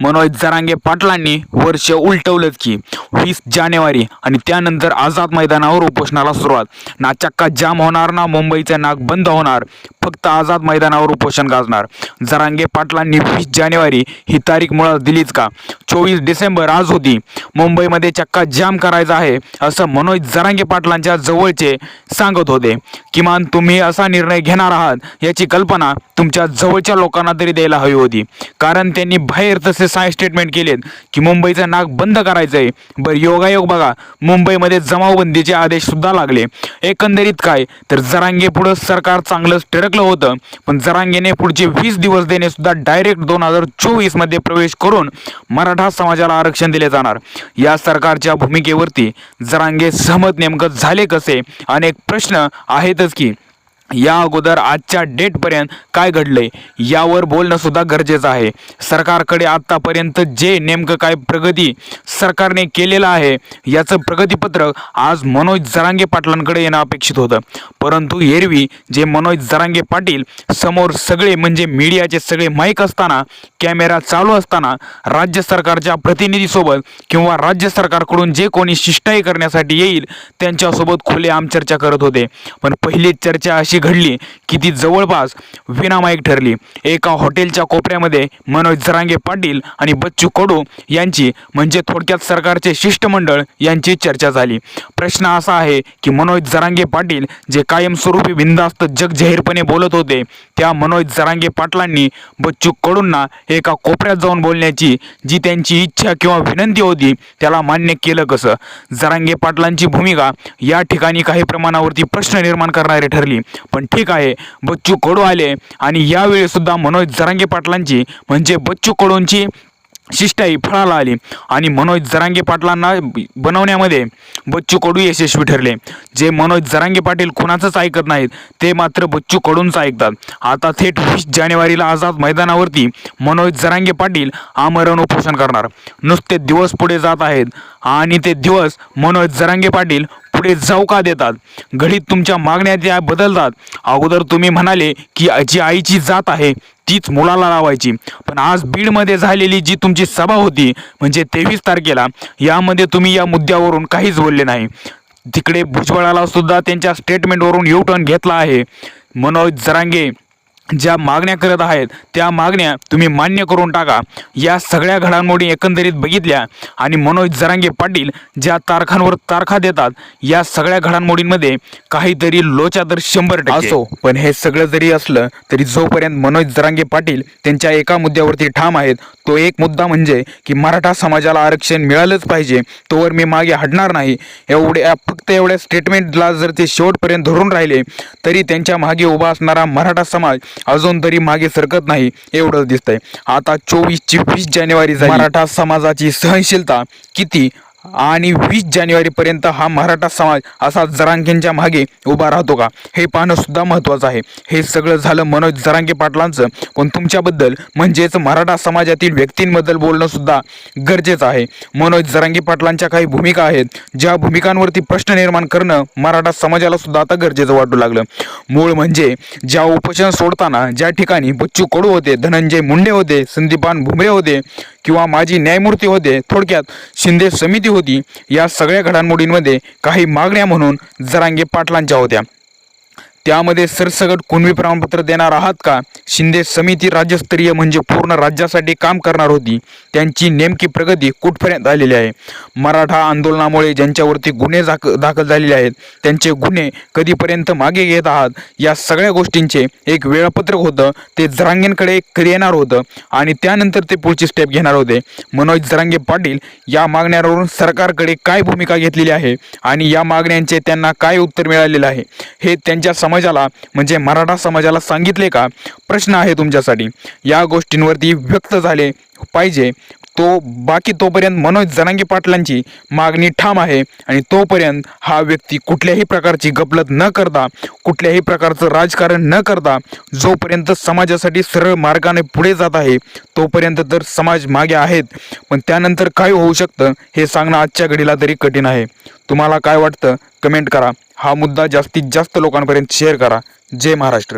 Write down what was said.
मनोज जरांगे पाटलांनी वर्ष उलटवलंच की वीस जानेवारी आणि त्यानंतर आझाद मैदानावर उपोषणाला सुरुवात. ना चक्का जाम होणार ना मुंबईचं नाक बंद होणार? फक्त आझाद मैदानावर उपोषण गाजणार. जरांगे पाटलांनी वीस जानेवारी ही तारीख मुळात दिलीच का? चोवीस डिसेंबर आज होती. मुंबईमध्ये चक्का जाम करायचा आहे असं मनोज जरांगे पाटलांच्या जवळचे सांगत होते. किमान तुम्ही असा निर्णय घेणार आहात याची कल्पना तुमच्या जवळच्या लोकांना तरी द्यायला हवी होती. कारण त्यांनी बाहेर तसे साय स्टेटमेंट केलेत की मुंबईचं नाक बंद करायचं आहे बरं योगायोग बघा. मुंबईमध्ये जमावबंदीचे आदेश सुद्धा लागले. एकंदरीत काय? तर जरांगे पुढं सरकार चांगलंच टिरकलं होतं. पण जरांगेने पुढचे वीस दिवस देणे सुद्धा डायरेक्ट दोन हजार चोवीसमध्ये प्रवेश करून मराठा समाजाला आरक्षण दिले जाणार. या सरकारच्या भूमिकेवरती जरांगे सहमत नेमकं झाले कसे? अनेक प्रश्न आहेतच की. या अगोदर आजच्या डेटपर्यंत काय घडलंय यावर बोलणं सुद्धा गरजेचं आहे. सरकारकडे आत्तापर्यंत जे नेमकं काय प्रगती सरकारने केलेलं आहे याचं प्रगतीपत्रक आज मनोज जरांगे पाटलांकडे येणं अपेक्षित होतं. परंतु एरवी जे मनोज जरांगे पाटील समोर सगळे म्हणजे मीडियाचे सगळे माईक असताना कॅमेरा चालू असताना राज्य सरकारच्या प्रतिनिधीसोबत किंवा राज्य सरकारकडून जे कोणी शिष्टाई करण्यासाठी येईल त्यांच्यासोबत खुलेआम चर्चा करत होते. पण पहिली चर्चा अशी घडली की ती जवळपास विनामायक ठरली. एका हॉटेलच्या कोपऱ्यामध्ये मनोज जरांगे पाटील आणि बच्चू कडू यांची म्हणजे थोडक्यात सरकारचे शिष्टमंडळ यांची चर्चा झाली. प्रश्न असा आहे की मनोज जरांगे पाटील जे कायमस्वरूपी बिंदास्त जग जाहीरपणे बोलत होते त्या मनोज जरांगे पाटलांनी बच्चू कडूंना एका कोपऱ्यात जाऊन बोलण्याची जी त्यांची इच्छा किंवा विनंती होती त्याला मान्य केलं कसं? जरांगे पाटलांची भूमिका या ठिकाणी काही प्रमाणावरती प्रश्न निर्माण करणारी ठरली. पण ठीक आहे बच्चू कडू आले. आणि यावेळीसुद्धा मनोज जरांगे पाटलांची म्हणजे बच्चू कडूंची शिष्टाई फळाला आली. आणि मनोज जरांगे पाटलांना बनवण्यामध्ये बच्चू कडू यशस्वी ठरले. जे मनोज जरांगे पाटील कुणाचंच ऐकत नाहीत ते मात्र बच्चू कडूंच ऐकतात. आता थेट वीस जानेवारीला आझाद मैदानावरती मनोज जरांगे पाटील आमरण उपोषण करणार. नुसते दिवस पुढे जात आहेत. आणि ते दिवस मनोज जरांगे पाटील पुढे चौका देतात. घडीत तुमच्या मागण्या त्या बदलतात. अगोदर तुम्ही म्हणाले की जी आईची जात आहे तीच मुलाला लावायची. पण आज बीडमध्ये झालेली जी तुमची सभा होती म्हणजे तेवीस तारखेला यामध्ये तुम्ही या मुद्द्यावरून काहीच बोलले नाही. तिकडे भुजबळाला सुद्धा त्यांच्या स्टेटमेंटवरून यू टर्न घेतला आहे. मनोज जरांगे ज्या मागण्या करत आहेत त्या मागण्या तुम्ही मान्य करून टाका. या सगळ्या घडामोडी एकंदरीत बघितल्या आणि मनोज जरांगे पाटील ज्या तारखांवर तारखा देतात या सगळ्या घडामोडींमध्ये काहीतरी लोचा तर शंभर असो पण हे सगळं जरी असलं तरी जोपर्यंत मनोज जरांगे पाटील त्यांच्या एका मुद्द्यावरती ठाम आहेत तो एक मुद्दा म्हणजे की मराठा समाजाला आरक्षण मिळालंच पाहिजे तोवर मी मागे हटणार नाही. एवढ्या फक्त एवढ्या स्टेटमेंटला जर ते शेवटपर्यंत धरून राहिले तरी त्यांच्या मागे उभा असणारा मराठा समाज अजून तरी मागे सरकत नाही एवढंच दिसतंय. आता चोवीसची वीस जानेवारी मराठा समाजाची सहनशीलता किती आणि वीस जानेवारीपर्यंत हा मराठा समाज असा जरांगेंच्या मागे उभा राहतो का? हे पाहणं सुद्धा महत्त्वाचं आहे. हे सगळं झालं मनोज जरांगे पाटलांचं. पण तुमच्याबद्दल म्हणजेच मराठा समाजातील व्यक्तींबद्दल बोलणं सुद्धा गरजेचं आहे. मनोज जरांगे पाटलांच्या काही भूमिका आहेत. ज्या भूमिकांवरती प्रश्न निर्माण करणं मराठा समाजाला सुद्धा आता गरजेचं वाटू लागलं. मूळ म्हणजे ज्या उपोषण सोडताना ज्या ठिकाणी बच्चू कडू होते धनंजय मुंडे होते संदीपान भुमरे होते किंवा माजी न्यायमूर्ती होते थोडक्यात शिंदे समिती होती. या सगळ्या घडामोडींमध्ये काही मागण्या म्हणून जरांगे पाटलांच्या होत्या. त्यामध्ये सरसगट कुणबी प्रमाणपत्र देणार आहात का? शिंदे समिती राज्यस्तरीय म्हणजे पूर्ण राज्यासाठी काम करणार होती. त्यांची नेमकी प्रगती कुठपर्यंत आलेली आहे? मराठा आंदोलनामुळे ज्यांच्यावरती गुन्हे दाख दाखल झालेले आहेत त्यांचे गुन्हे कधीपर्यंत मागे घेत आहात? या सगळ्या गोष्टींचे एक वेळापत्रक होतं. ते जरांगेंकडे कधी येणार होतं? आणि त्यानंतर ते पुढची स्टेप घेणार होते. मनोज जरांगे पाटील या मागण्यावरून सरकारकडे काय भूमिका घेतलेली आहे? आणि या मागण्यांचे त्यांना काय उत्तर मिळालेलं आहे? हे त्यांच्या समाजाला म्हणजे मराठा समाजाला सांगितले का? प्रश्न आहे तुमच्यासाठी. या गोष्टींवरती व्यक्त झाले पाहिजे. तो बाकी तोपर्यंत मनोज जनांगे पाटलांची मागणी ठाम आहे आणि तोपर्यंत हा व्यक्ती कुठल्याही प्रकारची गपलत न करता कुठल्याही प्रकारचं राजकारण न करता जोपर्यंत समाजासाठी सरळ मार्गाने पुढे जात आहे तोपर्यंत तर समाज मागे आहेत. पण त्यानंतर काय होऊ शकतं हे सांगणं आजच्या घडीला तरी कठीण आहे. तुम्हाला काय वाटतं? कमेंट करा. हा मुद्दा जास्तीत जास्त लोकांपर्यंत शेअर करा. जय महाराष्ट्र.